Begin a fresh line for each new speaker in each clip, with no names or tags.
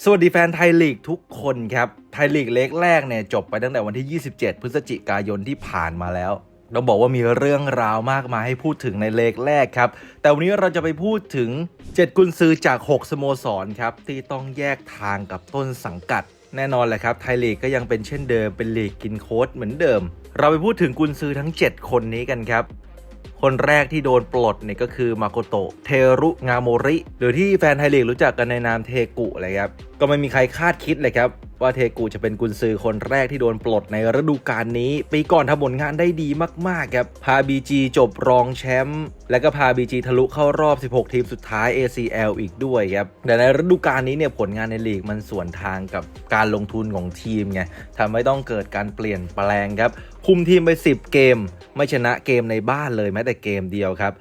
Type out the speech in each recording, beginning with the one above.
สวัสดีแฟนไทยลีกทุกคนครับ ไทยลีกเล็กแรกเนี่ยจบไปตั้งแต่วันที่ 27 พฤศจิกายนที่ผ่านมาแล้วต้องบอกว่ามีเรื่องราวมากมายให้พูดถึงในเลกแรกครับ แต่วันนี้เราจะไปพูดถึง 7 กุนซือจาก 6 สโมสรครับ ที่ต้องแยกทางกับต้นสังกัด แน่นอนแหละครับ ไทยลีกก็ยังเป็นเช่นเดิม เป็นลีกกินโค้ดเหมือนเดิม เราไปพูดถึงกุนซือทั้ง 7 คนนี้กันครับ คนแรกที่โดนปลดเนี่ยก็คือมาโกโตะเทรุงาโมริ หรือที่แฟนไทยลีกรู้จักกันในนามเทกุเลยครับ ก็ไม่มีใครคาดคิดเลยครับ ว่าเทกุจะเป็นกุนซือคนแรกที่โดนปลดในฤดูกาลนี้ ปีก่อนทำผลงานได้ดีมากๆครับ พา BG จบรองแชมป์และก็พา BG ทะลุเข้ารอบ 16 ทีมสุดท้าย ACL อีกด้วยครับแต่ในฤดูกาลนี้เนี่ยผลงานในลีกมันส่วนทางกับการลงทุนของทีมไงทำให้ต้องเกิดการเปลี่ยนแปลงครับคุมทีมไป 10 เกม ไม่ชนะเกมในบ้านเลยแม้แต่เกมเดียวครับ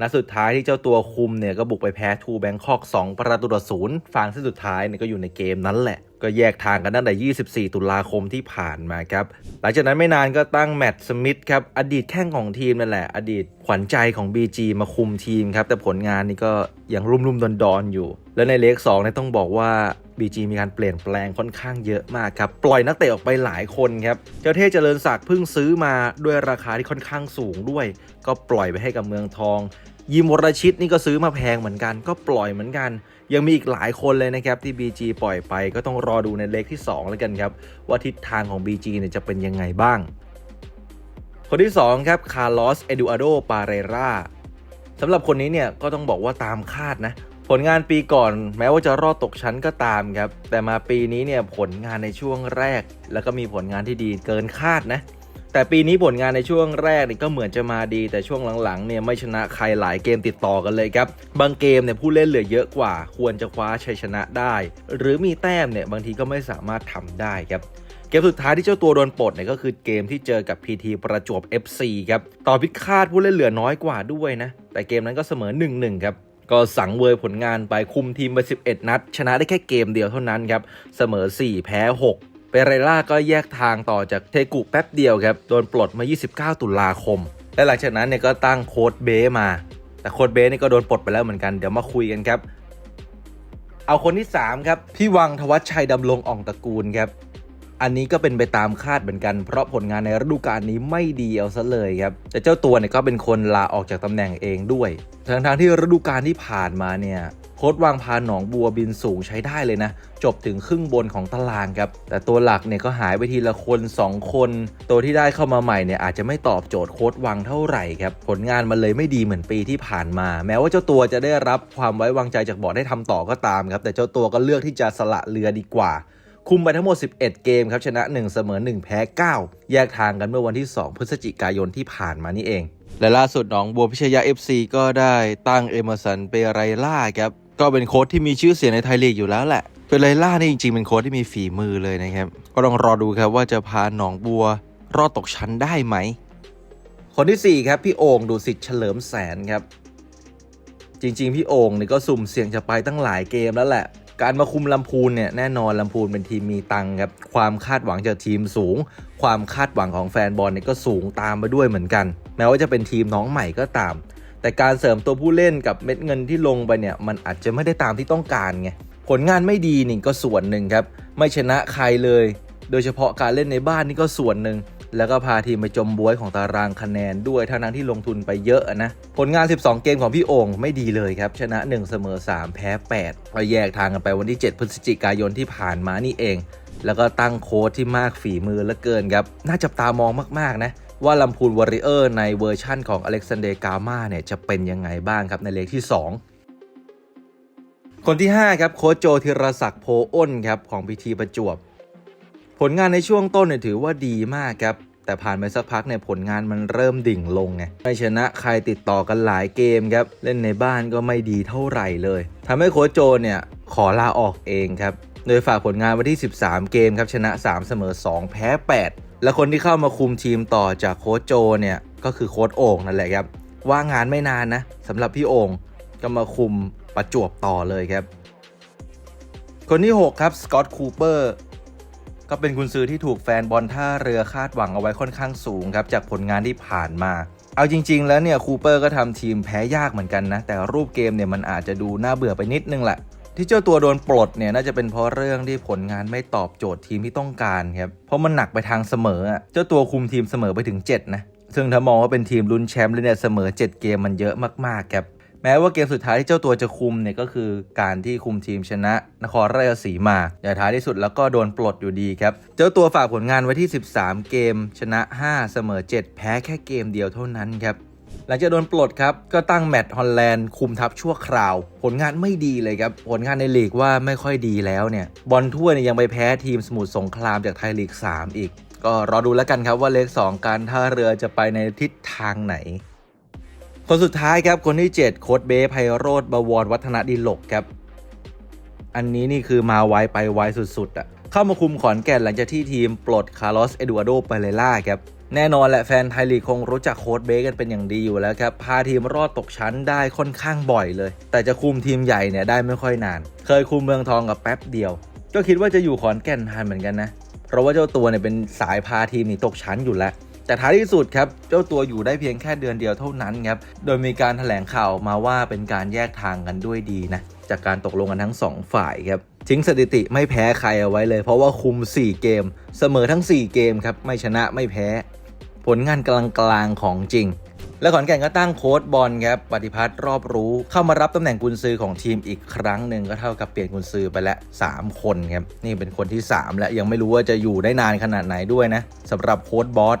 นัดสุดท้ายที่เจ้าตัวคุมเนี่ยก็บุกไปแพ้ทูแบงคอก2ประตูต่อศูนย์ฟางเส้นสุดท้ายเนี่ยก็อยู่ในเกมนั้นแหละ ก็แยกทางกันตั้งแต่ 24 ตุลาคมที่ผ่านมาครับ หลังจากนั้นไม่นานก็ตั้งแมตต์สมิธครับ อดีตแข้งของทีมนั่นแหละ อดีตขวัญใจของ BG มาคุมทีมครับ แต่ผลงานนี่ก็ยังรุ่มรุ่มดอนดอนๆอยู่ แล้วในเลก2เนี่ยต้องบอกว่า BG มีการเปลี่ยนแปลงค่อนข้างเยอะมากครับ ปล่อยนักเตะออกไปหลายคนครับ เจ้าเทพเจริญศักดิ์เพิ่งซื้อมาด้วยราคาที่ค่อนข้างสูงด้วย ก็ปล่อยไปให้กับเมืองทองยิมวรชิตนี่ก็ซื้อมาแพงเหมือนกัน ก็ปล่อยเหมือนกัน ยังมีอีกหลายคนเลยนะครับที่ BG ปล่อยไปก็ต้องรอดูในเลขที่ 2 แล้วกันครับ ว่าทิศทางของ BG เนี่ยจะเป็นยังไงบ้าง คนที่ 2 ครับคาร์ลอสเอดูอาโดปาเรราสำหรับคนนี้เนี่ยก็ต้องบอกว่าตามคาดนะผลงานปีก่อนแม้ว่าจะรอดตกชั้นก็ตามครับ แต่มาปีนี้เนี่ยผลงานในช่วงแรก แล้วก็มีผลงานที่ดีเกินคาดนะ แต่ปีนี้ผลงานในช่วงแรกนี่ก็เหมือนจะมาดี แต่ช่วงหลังๆเนี่ยไม่ชนะใครหลายเกมติดต่อกันเลยครับ บางเกมเนี่ยผู้เล่นเหลือเยอะกว่า ควรจะคว้าชัยชนะได้ หรือมีแต้มเนี่ยบางทีก็ไม่สามารถทำได้ครับเกมสุดท้ายที่เจ้าตัวโดนปลดเนี่ยก็คือเกมที่เจอกับ PT ประจวบ FC ครับต่อพิฆาตผู้เล่นเหลือน้อยกว่าด้วยนะ แต่เกมนั้นก็เสมอ 1-1 ครับก็สังเวยผลงานไปคุมทีมไป 11 นัด ชนะได้แค่เกมเดียวเท่านั้นครับ เสมอ 4 แพ้ 6 เปเรล่าก็แยกทางต่อจากเทกุแป๊บเดียวครับ โดนปลดมา 29 ตุลาคม และหลังจากนั้นเนี่ยก็ตั้งโค้ดเบมา แต่โค้ดเบนี่ก็โดนปลดไปแล้วเหมือนกัน เดี๋ยวมาคุยกันครับ เอาคนที่ 3 ครับ พี่วังทวัชชัยดำรงอ่องตระกูลครับ อันนี้ก็เป็นไปตามคาดเหมือนกัน เพราะผลงานในฤดูกาลนี้ไม่ดีเอาซะเลยครับ แต่เจ้าตัวเนี่ยก็เป็นคนลาออกจากตำแหน่งเองด้วย ทั้งทางๆที่ฤดูกาลที่ผ่านมาเนี่ย ค้ดวางพาหนองบัวบินสูงใช้ได้เลยนะ จบถึงครึ่งบนของตารางครับ แต่ตัวหลักเนี่ยก็หายไปทีละคน 2 คน ตัวที่ได้เข้ามาใหม่เนี่ยอาจจะไม่ตอบโจทย์โค้ดวังเท่าไหร่ครับ ผลงานมันเลยไม่ดีเหมือนปีที่ผ่านมา แม้ว่าเจ้าตัวจะได้รับความไว้วางใจจากบอร์ดให้ทำต่อก็ตามครับแต่เจ้าตัวก็เลือกที่จะสละเรือดีกว่าคุมไปทั้งหมด 11 เกมครับ ชนะ 1 เสมอ 1 แพ้ 9 แยกทางกันเมื่อวันที่ 2 พฤศจิกายนที่ผ่านมานี่เอง และล่าสุดหนองบัวพิชยา FC ก็ได้ตั้งเอเมอร์สันเปไรล่าครับ ก็เป็นโค้ชที่มีชื่อเสียงในไทยลีกอยู่แล้วแหละเปไรล่านี่จริงๆเป็นโค้ชที่มีฝีมือเลยนะครับ ก็ต้องรอดูครับว่าจะพาหนองบัว รอดตกชั้นได้ไหม คนที่ 4 ครับ พี่โอ่งดูสิทธิ์เฉลิมแสนครับ จริง ๆ พี่โอ่งนี่ก็สุ่มเสี่ยงจะไปตั้งหลายเกมแล้วแหละ การมาคุมลำพูนเนี่ยแน่นอนลำพูนเป็นทีมมีตังค์ครับ ความคาดหวังจากทีมสูง ความคาดหวังของแฟนบอลเนี่ยก็สูงตามมาด้วยเหมือนกัน แม้ว่าจะเป็นทีมน้องใหม่ก็ตาม แต่การเสริมตัวผู้เล่นกับเม็ดเงินที่ลงไปเนี่ยมันอาจจะไม่ได้ตามที่ต้องการไงผลงานไม่ดีนี่ก็ส่วนหนึ่งครับ ไม่ชนะใครเลย โดยเฉพาะการเล่นในบ้านนี่ก็ส่วนหนึ่ง แล้วก็พาทีมไปจมบวยของตารางคะแนนด้วยทั้งนั้นที่ลงทุนไปเยอะนะ ผลงาน 12 เกมของพี่โอ่งไม่ดีเลยครับ ชนะ 1 เสมอ 3 แพ้8ก็แยกทางกันไปวันที่ 7 พฤศจิกายนที่ผ่านมานี่เอง แล้วก็ตั้งโค้ชที่มากฝีมือเหลือเกินครับ น่าจับตามองมากๆนะ ว่าลำพูนวอริเออร์ในเวอร์ชั่นของอเล็กซานเดร์กามาเนี่ยจะเป็นยังไงบ้างครับในเลขที่ 2 คนที่ 5 ครับโค้ชโจธีรศักดิ์โพอ้นครับของพิธีประจวบ ผลงานในช่วงต้นเนี่ยถือว่าดีมากครับแต่ผ่านไปสักพักเนี่ยผลงานมันเริ่มดิ่งลงไงไม่ชนะใครติดต่อกันหลายเกมครับ เล่นในบ้านก็ไม่ดีเท่าไหร่เลยทำให้โค้ชโจเนี่ยขอลาออกเองครับ โดยฝากผลงานไว้ที่ 13 เกมครับชนะ 3 เสมอ 2 แพ้ 8 และคนที่เข้ามาคุมทีมต่อจากโค้ชโจเนี่ยก็คือโค้ชโอ่งนั่นแหละครับ ว่างงานไม่นานนะสำหรับพี่โอ่งก็มาคุมประจวบต่อเลยครับ คนที่ 6 ครับสกอตคูเปอร์ก็เป็นกุนซือที่ถูกแฟนบอลท่าเรือคาดหวังเอาไว้ค่อนข้างสูงครับจากผลงานที่ผ่านมา เอาจริง ๆ แล้วเนี่ยคูเปอร์ก็ทำทีมแพ้ยากเหมือนกันนะ แต่รูปเกมเนี่ยมันอาจจะดูน่าเบื่อไปนิดนึงแหละ ที่เจ้าตัวโดนปลดเนี่ยน่าจะเป็นเพราะเรื่องที่ผลงานไม่ตอบโจทย์ทีมที่ต้องการครับเพราะมันหนักไปทางเสมอเจ้าตัวคุมทีมเสมอไปถึง 7 นะซึ่งถ้ามองว่าเป็นทีมลุ้นแชมป์เลยเนี่ยเสมอ 7 เกมมันเยอะมากๆครับแม้ว่าเกมสุดท้ายที่เจ้าตัวจะคุมเนี่ยก็คือการที่คุมทีมชนะ นครราชสีมาแต่ท้ายที่สุดแล้วก็โดนปลดอยู่ดีครับ เจ้าตัวฝากผลงานไว้ที่ 13 เกม ชนะ 5 เสมอ 7 แพ้แค่เกมเดียวเท่านั้นครับ หลังจากโดนปลดครับ ก็ตั้งแมตต์ฮอลแลนด์คุมทัพชั่วคราว ผลงานไม่ดีเลยครับ ผลงานในลีกว่าไม่ค่อยดีแล้วเนี่ย บอลถ้วยเนี่ยยังไปแพ้ทีมสมุทรสงครามจากไทยลีก 3 อีก ก็รอดูแล้วกันครับว่าเลข2การท่าเรือจะไปในทิศทางไหน คนสุดท้ายครับคนที่ 7 โค้ดเบไพโรธบวรวัฒนดิลกครับ อันนี้นี่คือมาไวไปไวสุดๆอะ่ะเข้ามาคุมขอนแก่นหลังจากที่ทีมปลดคาร์ลอสเอดูอาโดเปเรล่าครับ แน่นอนแหละแฟนไทยลีกคงรู้จักโค้ดเบกันเป็นอย่างดีอยู่แล้วครับ พาทีมรอดตกชั้นได้ค่อนข้างบ่อยเลย แต่จะคุมทีมใหญ่เนี่ยได้ไม่ค่อยนาน เคยคุมเมืองทองกับแป๊บเดียว ก็คิดว่าจะอยู่ขอนแก่นทันเหมือนกันนะ เพราะว่าเจ้าตัวเนี่ยเป็นสายพาทีมหนีตกชั้นอยู่แล้วแต่ท้ายที่สุดครับ เจ้าตัวอยู่ได้เพียงแค่เดือนเดียวเท่านั้นครับ โดยมีการถแถลงข่าวออกมาว่าเป็นการแยกทางกันด้วยดีนะ จากการตกลงกันทั้ง 2 ฝ่ายครับ ทิ้งสถิติไม่แพ้ใครเอาไว้เลย เพราะว่าคุม 4 เกม เสมอทั้ง 4 เกมครับ ไม่ชนะไม่แพ้ ผลงานกลางๆของจริง และขอนแก่นก็ตั้งโค้ดบอลครับปฏิพัฒน์รอบรู้เข้ามารับตำแหน่งกุนซือของทีมอีกครั้งหนึ่งก็เท่ากับเปลี่ยนกุนซือไปแล้ว3คนครับนี่เป็นคนที่ 3 และยังไม่รู้ว่าจะอยู่ได้นานขนาดไหนด้วยนะสำหรับโค้ดบอส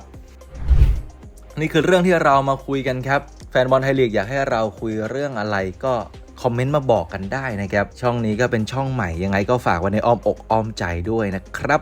นี่คือเรื่องที่เรามาคุยกันครับ แฟนบอลไทยลีกอยากให้เราคุยเรื่องอะไรก็คอมเมนต์มาบอกกันได้นะครับ ช่องนี้ก็เป็นช่องใหม่ยังไงก็ฝากไว้ในอ้อมอกอ้อมใจด้วยนะครับ